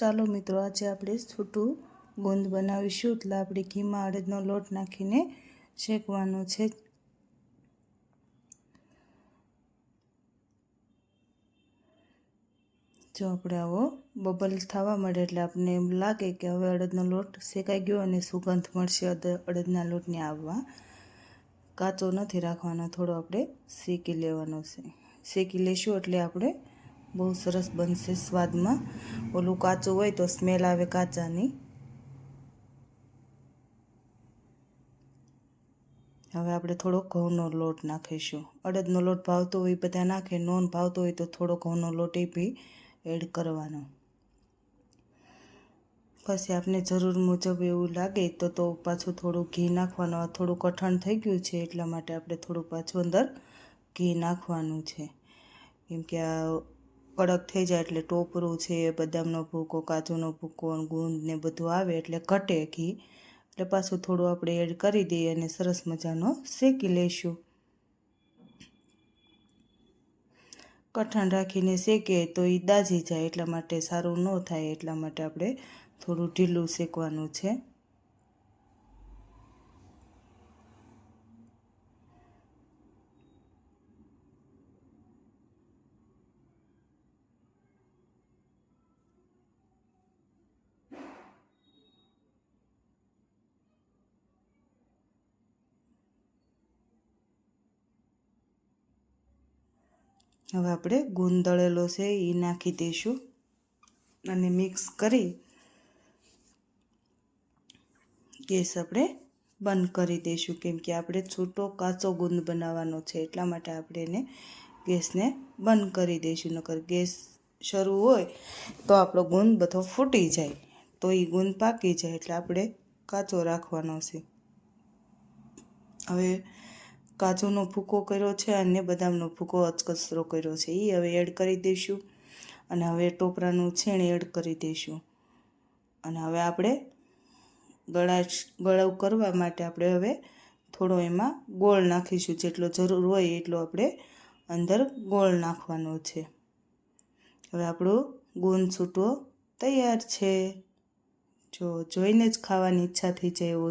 ચાલો મિત્રો, આજે આપણે છૂટું ગુંદ બનાવીશું. એટલે આપણે ઘીમાં અડદનો લોટ નાખીને શેકવાનો છે. જો આપણે આવો બબલ થવા મળે એટલે આપણને એમ લાગે કે હવે અડદનો લોટ શેકાઈ ગયો અને સુગંધ મળશે અડદના લોટને આવવા. કાચો નથી રાખવાનો, થોડો આપણે શેકી લેવાનો છે. શેકી લેશું એટલે આપણે બહુ સરસ બનશે સ્વાદમાં. ઓલું કાચું હોય તો સ્મેલ આવે કાચાની. હવે આપણે થોડો ઘઉંનો લોટ નાખીશું. અડદનો લોટ ભાવતો હોય બધા નાખે, નોન ભાવતો હોય તો થોડો ઘઉંનો લોટ એ બી એડ કરવાનો. પછી આપણે જરૂર મુજબ એવું લાગે તો તો પાછું થોડું ઘી નાખવાનું. થોડું કઠણ થઈ ગયું છે એટલા માટે આપણે થોડું પાછું અંદર ઘી નાખવાનું છે. કેમ કે આ કડક થઈ જાય એટલે ટોપરું છે, બદામનો ભૂકો, કાજુનો ભૂકો ગુંદ ને બધું આવે એટલે ઘટે ઘી. એટલે પાછું થોડું આપણે એડ કરી દઈએ અને સરસ મજાનો શેકી લઈશું. કઠણ રાખીને શેકીએ તો એ દાજી જાય એટલા માટે સારું ન થાય, એટલા માટે આપણે થોડું ઢીલું શેકવાનું છે. હવે આપણે ગુંદળેલો છે એ નાખી દઈશું અને મિક્સ કરી ગેસ આપણે બંધ કરી દઈશું. કેમ કે આપણે છૂટો કાચો ગુંદ બનાવવાનો છે, એટલા માટે આપણે એને ગેસને બંધ કરી દઈશું. નકર ગેસ શરૂ હોય તો આપણો ગુંદ બધો ફૂટી જાય, તો એ ગુંદ પાકી જાય, એટલે આપણે કાચો રાખવાનો છે. હવે કાજુનો ભૂકો કર્યો છે અને બદામનો ભૂકો અચકચરો કર્યો છે. એ હવે એડ કરી દઈશું અને હવે ટોપરાનું છીણ એડ કરી દઈશું. અને હવે આપણે ગળા ગળાવ કરવા માટે આપણે હવે થોડો એમાં ગોળ નાખીશું. જેટલો જરૂર હોય એટલો આપણે અંદર ગોળ નાખવાનો છે. હવે આપણો ગુણ છૂટો તૈયાર છે. જો જોઈને જ ખાવાની ઈચ્છા થઈ જાય એવો